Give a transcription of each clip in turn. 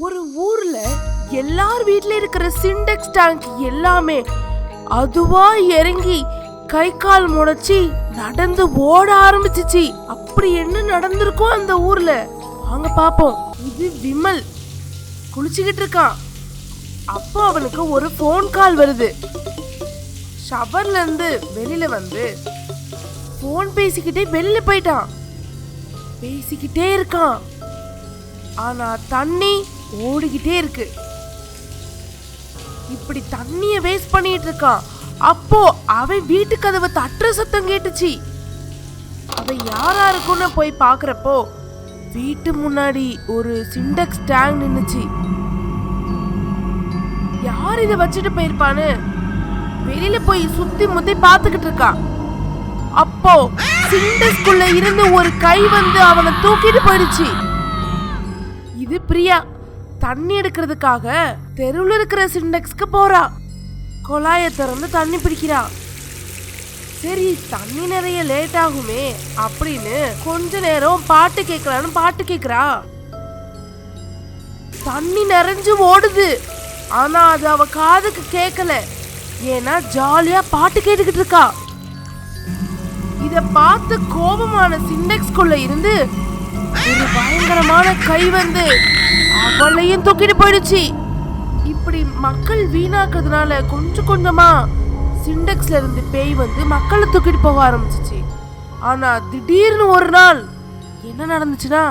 ஒரு ஊர்ல எல்லார் வீட்ல இருக்கிற சிண்டெக்ஸ் டேங்க் எல்லாமே அதுவா இறங்கி கை கால் முடச்சி நடந்து ஓட ஆரம்பிச்சிச்சு. அப்படி என்ன நடந்திருக்கும் அந்த ஊர்ல? வாங்க பாப்போம். இது விமல். குளிச்சுக்கிட்டு இருக்கான். அப்போ அவனுக்கு ஒரு ஃபோன் கால் வருது. ஷவர்ல இருந்து வெளியில வந்து ஃபோன் பேசிக்கிட்டே வெளியில போயிட்டான். பேசிக்கிட்டே இருக்கான். ஆனா தண்ணி ஓடிக்கிட்டே இருக்கு. இப்படி தண்ணிய வேஸ்ட் பண்ணிட்டு இருக்கான் அப்போ அவன் வீட்டு கதவை தட்டுற சத்தம் கேட்டுச்சு. அவன் யாரா இருக்குன்னு போய் பாக்குறப்போ வீட்டு முன்னாடி ஒரு சிண்டெக்ஸ் டேங்க் நின்னுச்சு. யார் இதை வச்சுட்டு போயிருப்பான்னு வெளியில போய் சுத்தி முத்தி பாத்துக்கிட்டு இருக்கான் அப்போ சிண்டெக்ஸ்குள்ள இருந்து ஒரு கை வந்து அவனை தூக்கிட்டு போயிடுச்சு. இது பிரியா? தண்ணி எடுக்கிறதுக்காக தெருவில் இருக்கிற சிண்டெக்ஸ்க்கு போறா. குழாயை திறந்து தண்ணி பிடிக்கிறா. சரி தண்ணி நிறைய லேட் ஆகுமே அப்படின்னு கொஞ்ச நேரம் பாட்டு கேட்கலான்னு பாட்டு கேட்குறா. தண்ணி நிறைஞ்சு ஓடுது. ஆனா அது அவ காதுக்கு கேட்கல. ஏன்னா ஜாலியா பாட்டு கேட்டுக்கிட்டு இருக்கா. இத பார்த்து கோபமான சிண்டெக்ஸ்குள்ள இருந்து ஒரு பயங்கரமான கை வந்து அவளையும் தூக்கிட்டு போயிடுச்சு. இப்படி மக்கள் வீணாக்குறதுனால கொஞ்சம் கொஞ்சமா சிண்டெக்ஸ்ல இருந்து பேய் வந்து மக்களை தூக்கிட்டு போக ஆரம்பிச்சிச்சு. ஆனா திடீர்னு ஒரு நாள் என்ன நடந்துச்சுன்னா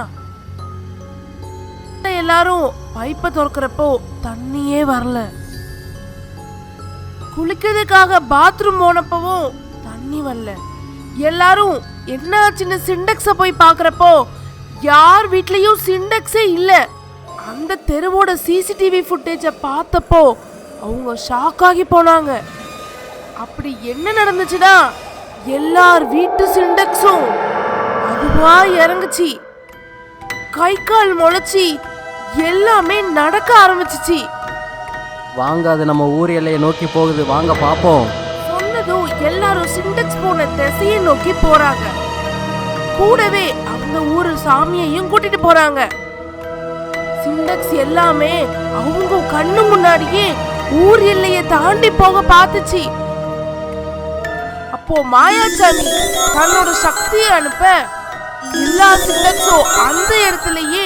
எல்லாரும் பைப்பை திறக்கிறப்போ தண்ணியே வரல. குளிக்கிறதுக்காக பாத்ரூம் போனப்பவும் தண்ணி வரல. எல்லாரும் என்ன சின்ன சிண்டெக்ஸ போய் பார்க்குறப்போ யார் வீட்லயும் சிண்டெக்ஸே இல்லை. அந்த தெருவோட சிசிடிவி ஃபுட்டேஜை பார்த்தப்போ அவங்க ஷாக் ஆகி போனாங்க. அப்படி என்ன நடந்துச்சுன்னா எல்லார் வீட்டு சிண்டெக்ஸும் அதுவா இறங்குச்சு. கை கால் முளைச்சி எல்லாமே நடக்க ஆரம்பிச்சிச்சு. வாங்க அது நம்ம ஊர் எல்லையை நோக்கி போகுது. வாங்க பார்ப்போம். சொன்னதும் எல்லாரும் சிண்டெக்ஸ் போன திசையை நோக்கி போறாங்க. கூடவே அந்த ஊரு சாமியையும் கூட்டிட்டு போறாங்க. சிண்டக்ஸ் எல்லாமே அவங்க கண்ணு முன்னாடியே ஊர் எல்லையை தாண்டி போக பார்த்துச்சு. அப்போ மாயாச்சாமி தன்னோட சக்தியை அனுப்ப எல்லா சிண்டக்ஸும் அந்த இடத்துலயே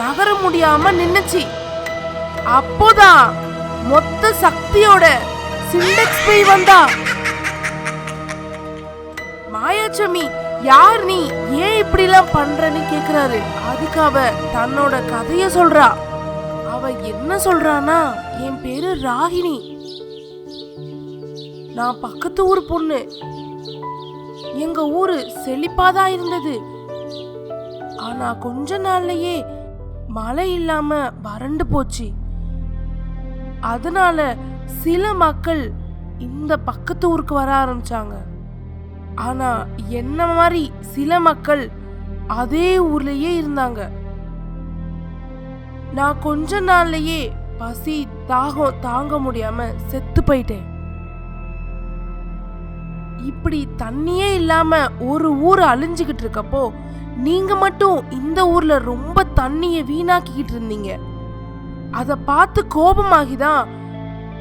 நகர முடியாம நின்னுச்சு. அப்போதான் மொத்த சக்தியோட சிண்டக்ஸ் போய் வந்தா. மாயாச்சாமி யார் நீ? ஏன் இப்படி எல்லாம் பண்றன்னு கேக்குறாரு. அதுக்கு அவ தன்னோட கதைய சொல்றா. அவ என்ன சொல்றானா என் பேரு ராகினி. நான் பக்கத்து ஊர் பொண்ணு. எங்க ஊரு செழிப்பாதான் இருந்தது. ஆனா கொஞ்ச நாள்லயே மழை இல்லாம வறண்டு போச்சு. அதனால சில மக்கள் இந்த பக்கத்து ஊருக்கு வர ஆரம்பிச்சாங்க. ஆனா என்ன மாதிரி சில மக்கள் அதே ஊர்லயே இருந்தாங்க. நான் கொஞ்ச நாள்லயே பசி தாகம் தாங்க முடியாம செத்து போயிட்டேன். இப்படி தண்ணியே இல்லாம ஒரு ஊர் அழிஞ்சுக்கிட்டு இருக்கப்போ நீங்க மட்டும் இந்த ஊர்ல ரொம்ப தண்ணியை வீணாக்கிக்கிட்டு இருந்தீங்க. அதை பார்த்து கோபமாகிதான்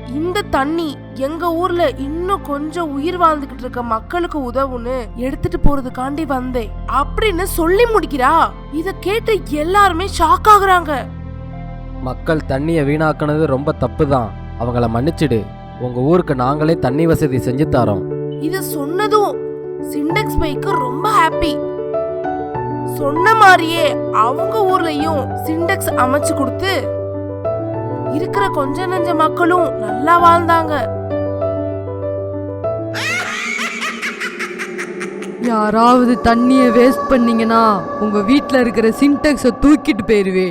இந்த தண்ணி எங்க ஊர்ல இன்னும் கொஞ்சம் உயிர் வாழ்ந்துகிட்டு இருக்க மக்களுக்கு உதவுன்னு எடுத்துட்டு போறதுக்காண்டி வந்தேன். அப்படின்னு சொல்லி முடிக்கிறா? இத கேட்டு எல்லாருமே ஷாக் ஆகுறாங்க. மக்கள் தண்ணியை வீணாக்குனது ரொம்ப தப்பு தான் அவங்கள மன்னிச்சிடு. உங்க ஊருக்கு நாங்களே தண்ணி வசதி செஞ்சு தரோம். இத சொன்னதும் சிண்டெக்ஸ் பைக்கு ரொம்ப ஹாப்பி சொன்ன மாதிரியே அவங்க ஊர்லயும் சிண்டெக்ஸ் அமைச்சு கொடுத்து இருக்கிற கொஞ்ச நஞ்ச மக்களும் நல்லா வாழ்ந்தாங்க. யாராவது தண்ணியை வேஸ்ட் பண்ணீங்கன்னா உங்க வீட்டில் இருக்கிற சின்டெக்ஸை தூக்கிட்டு போயிருவே.